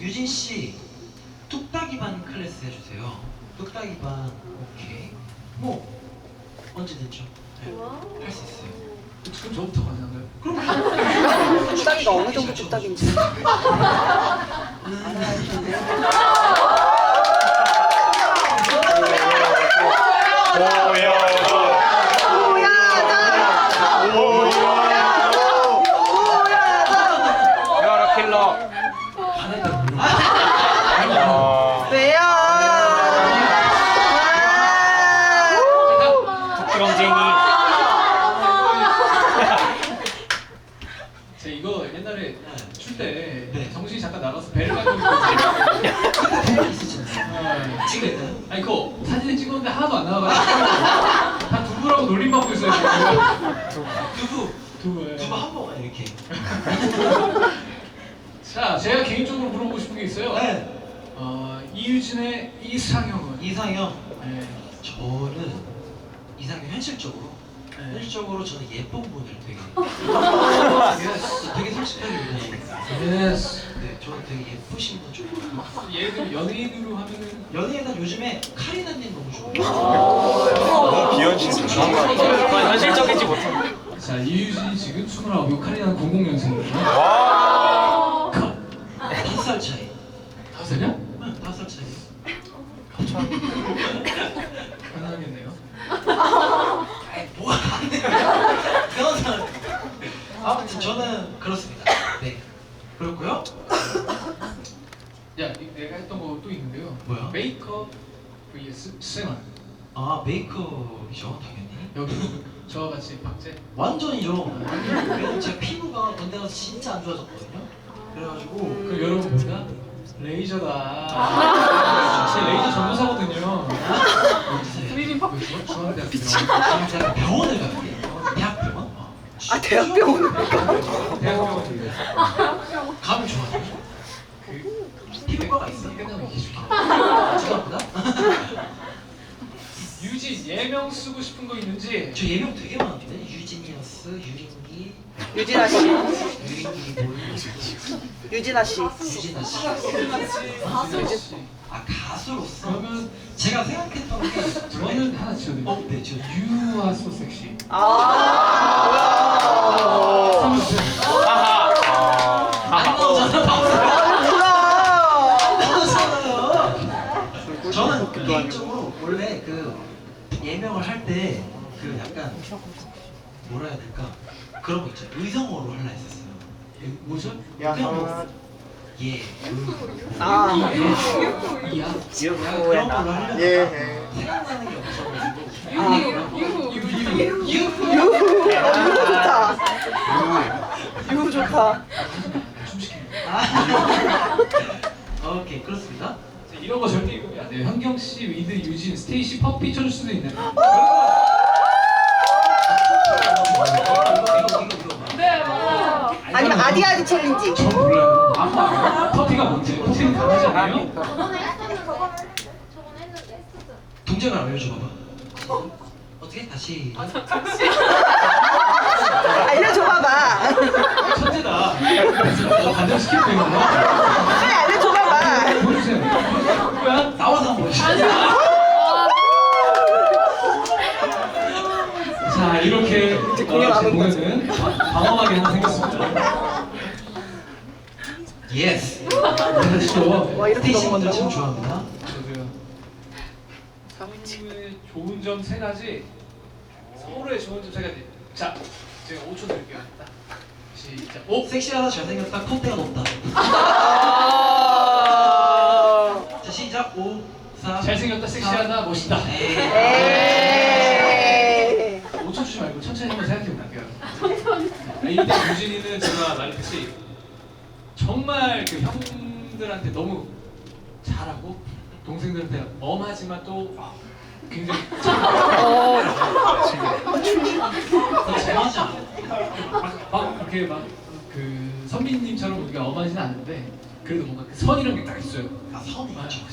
유진 씨 뚝딱이 반 클래스 해주세요. 뚝딱이 반 오케이. 뭐 언제든죠. 네, 할수 있어요. 지금 저부터 가능한가요? 그럼 뚝딱이가 어느 정도 뚝딱인지. 음, 여러 킬러. 하나도 모르고. 어, 왜요? 복지렁쟁이. 제 이거 옛날에 출 때 네. 정신이 잠깐 나가서 배를 갖고 있었어요. 대만 있었잖아요. 지금 있나요? 아니 그거 사진을 찍었는데 하나도 안 나와가지고 다 두부라 고 놀림받고 있어요 지금. 두부 두부. 예. 두부 한 번만 이렇게. 자, 제가 개인적으로 물어보고 싶은 게 있어요. 네. 어, 이유진의 이상형은? 이상형 네. 저는 이상형 현실적으로 네. 현실적으로 저는 예쁜 분을 되게. 되게 솔직하게 얘기해요. 예스. 네, 저는 되게 예쁘신 분 좋아해요. 예를 들면 연예인으로 하면은 연예인은 요즘에 카리나님 너무 좋아해요. 비현실 그건 현실적이지 못해. 자, 이유진이 지금 29, 카리나는 00년생이에요. 와. 다섯 살 차이. 다섯 살이야? 응, 다섯 살 차이. 가능하겠네요. 아이 뭐가 안 돼. 그런 사람. 아무튼 저는 그렇습니다. 네. 그렇고요. 야, 이- 내가 했던 거 또 있는데요. 뭐야? 메이크업 vs 생활. 아 메이크업이죠 당연히. 여기 저와 같이 박제. 완전이죠. 왜냐면 제가 피부가 군대 가서 진짜 안 좋아졌거든요. 그래가지고 그럼 여러분 뭔가 레이저다. 제 레이저 전문사거든요. 그 중앙대학교 지금 제가 병원을 갈게요. 대학병원. 아 대학병원. 대학병원 감을 좋아해요. 그 피부과가 있어. 끝나면 얘기해 줄게. 죄송합니다. 유진 예명 쓰고 싶은 거 있는지 저 예명 되게 많은데 유지니어스, 유린기, 유진아 씨. 유린기 뭐 유진아 씨. 유진아 씨. 가수 씨. 아 가수로서 그러면 제가 생각했던 게 저는 하나 지어드릴게요. 어, 네, 저 You are so sexy. 아. 그런 거 있죠 의성어로 하려 했었어요. 예, 뭐죠? 야, 그냥 뭐 예, 음, 아. 이야. 야, 그런 걸로 하려다가 예. 생각나는 게 없어가지고 아. 유유 유유. 유 유. 유 좋다. 유 좋다. 아, 오케이 그렇습니다. 이런 거 절대 이거 안 돼요. 현경 씨, 위드, 유진, 스테이시 퍼피 쳐줄 수도 있는. 아니면 아디아디 챌린지. 저 몰라요. 안 봐요. 퍼피가 뭔지. 퍼피는 다르지 않아요? 저번에 했었는 저번에 저번에 했는데 했었죠. 동작을 알려줘봐봐. 어떻게 다시? 알려줘봐봐. 천재다. 너 반장 시킬 거 있는 거야? 빨리 알려줘봐봐. 보여주세요. 뭐야? 나와서 한번. 자 이렇게 어, 제 공연 안온 공연은 방어하게 하나 생겼습니다. 예스. 와 이렇게 스테이시 분들? 참 좋아합니다. 서울의 좋은 점 세 가지. 서울의 좋은 점 세 가지. 자, 제가 5초 드릴게요. 딱. 시작. 오. 섹시하다 잘생겼다 콧대가 높다. 아. 자 시작 5 4 잘생겼다, 섹시하다, 멋있다. 에이. 5초 주지 말고 천천히 한번 생각해 볼게요. 천천히. 이때 유진이는 제가 말했듯이 정말 그 형들한테 너무 잘하고 동생들한테 엄하지만 또 굉장히 너 잘하지 않아? 막, 막 이렇게 막 그 선비님처럼 우리가 엄하지는 않은데 그래도 뭔가 그 선이라는 게딱 있어요. 아 선이 있죠.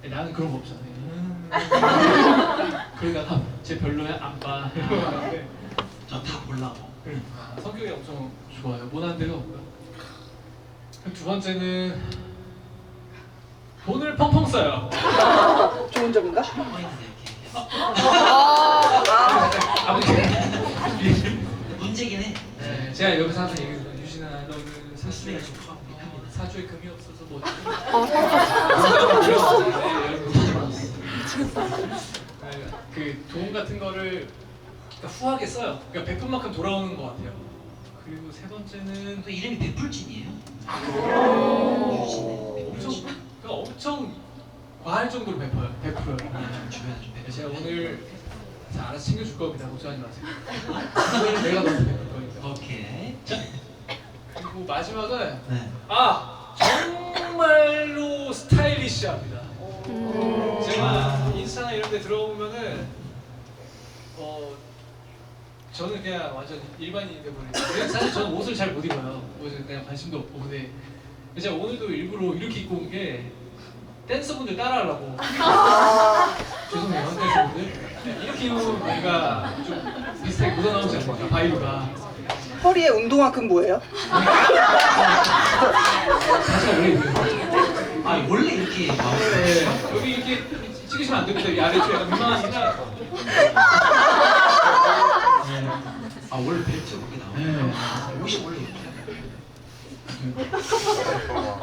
네, 나는 그런 거 없잖아요. 그러니까 나, 쟤 별로야 안 봐. 저다 몰라. 성격이 엄청 좋아요. 못하는 데가 없고요. 두 번째는 돈을 펑펑 써요. 좋은 점인가? 포인트 이렇게. 아무튼 문제긴 해. 네, 제가 여기서 항상 얘기해요. 유진아, 너는 사실이 사실 좀. 사주에 금이 없어서 뭐. 네, 그돈 같은 거를 그러니까 후하게 써요. 그러니까 베푼 만큼 돌아오는 것 같아요. 그리고 세 번째는 또 이름이 베풀진이에요? 유진의 엄청. 그러니까 엄청 과할 정도로 베풀어요. 베풀어요. 주변에 좀. 제가 오늘 다 알아서 챙겨줄 겁니다. 걱정하지 마세요. 오늘 내가 너무 베풀 거니까. 오케이. 그리고 마지막은 네. 아 정말로 스타일리시합니다. 제가 인스타나 이런 데 들어보면은 어 저는 그냥 완전 일반인인데 보니까 사실 저는 옷을 잘 못 입어요. 옷에 그냥 관심도 없고 근데 제가 오늘도 일부러 이렇게 입고 온 게 댄서분들 따라하려고 죄송해요 댄서분들 네, 이렇게 입으면 뭔가 좀 비슷하게 묻어나오지 않을까 바이브가 허리에 운동화 끈 뭐예요? 사실 원래 이래요. 아 원래 이렇게 나오는 네, 여기 이렇게 찍으시면 안 됩니다. 이 아래쪽에 약간 민망하니까. 아 원래 벨트 그렇게 나와요? 네. 아, 옷이 원래 이렇게.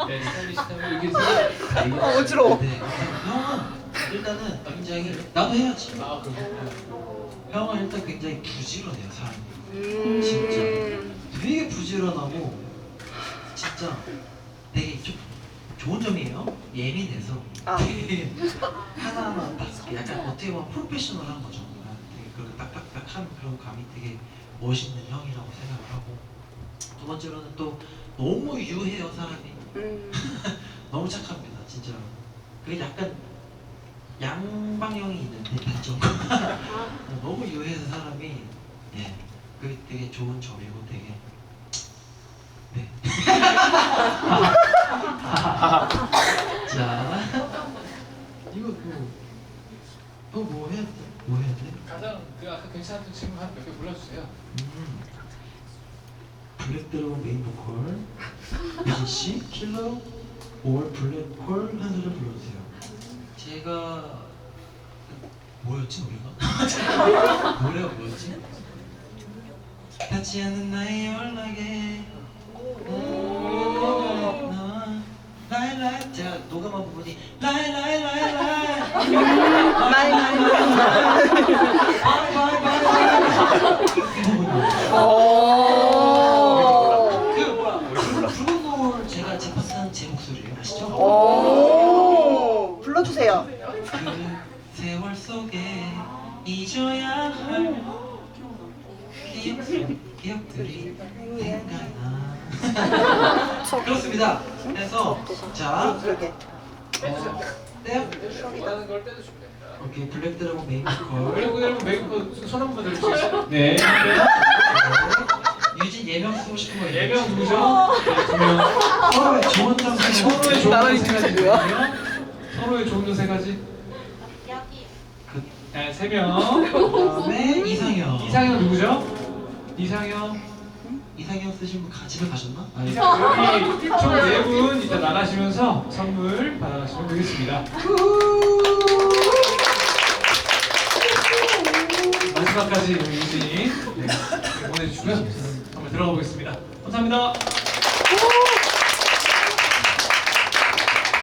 네, 다 이게. 어, 어지러워. 네. 형은 일단은 굉장히 나도 해야지. 아. 형은 일단 굉장히 부지런해요 사람이. 음. 진짜. 되게 부지런하고 진짜 되게 좀 좋은 점이에요. 예민해서 아. 되게 하나하나 딱 약간 어떻게 보면 프로페셔널한 거죠. 되게 그렇게 딱딱딱한 그런 감이 되게 멋있는 형이라고 생각을 하고 두 번째로는 또 너무 유해요 사람이. 음. 너무 착합니다, 진짜. 그게 약간 양방향이 있는데 단점. 너무 유해서 사람이 예, 그게 되게 좋은 점이고 되게 네. 자, 이거 또또뭐 해야 돼? 뭐 해야 돼? 가장 그 아까 괜찮았던 친구 한 몇 개 골라주세요. 음. 블랙 드래곤 메인 보컬 유진 씨 킬러 올 블랙홀 한 소절 불러주세요. 제가 뭐였지 노래가? 노래가 뭐였지? 닿지 않는 나의 연락에 음, 라이라이 제가 녹음한 부분이 라이 라이 라이 라이 마이 마이 마이. 이 부분이요. 오. 그 뭐야? 붉은 노을 제가 집합한 제 목소리예요. 아시죠? 오. 불러주세요. 그 세월 속에 잊어야 할 기억, 기억들이 생각나. 그렇습니다. 그래서 자. 어, 네. 오케이 블랙 드래곤 보컬. 그리고 여러분 메이크업 손 한번 들어주시죠. 네. 네. 유진 예명 쓰고 싶은 거 예명 누구죠? 네. 서로의 좋은 점 서로의 좋은 점세 가지 찍으세요. 있거든요. 서로의 좋은 점세 가지. 그 네, 세 명. 다음에 이상형. 이상형 누구죠? 이상형. 이상형 쓰신 분 가- 집에 가셨나? 아니. 이상형 여기 총네분 이따 나가시면서 선물 받아가시면 되겠습니다. 마지막까지 우리 유진이 네, 보내주시고요. 저는 한번 들어가 보겠습니다. 감사합니다.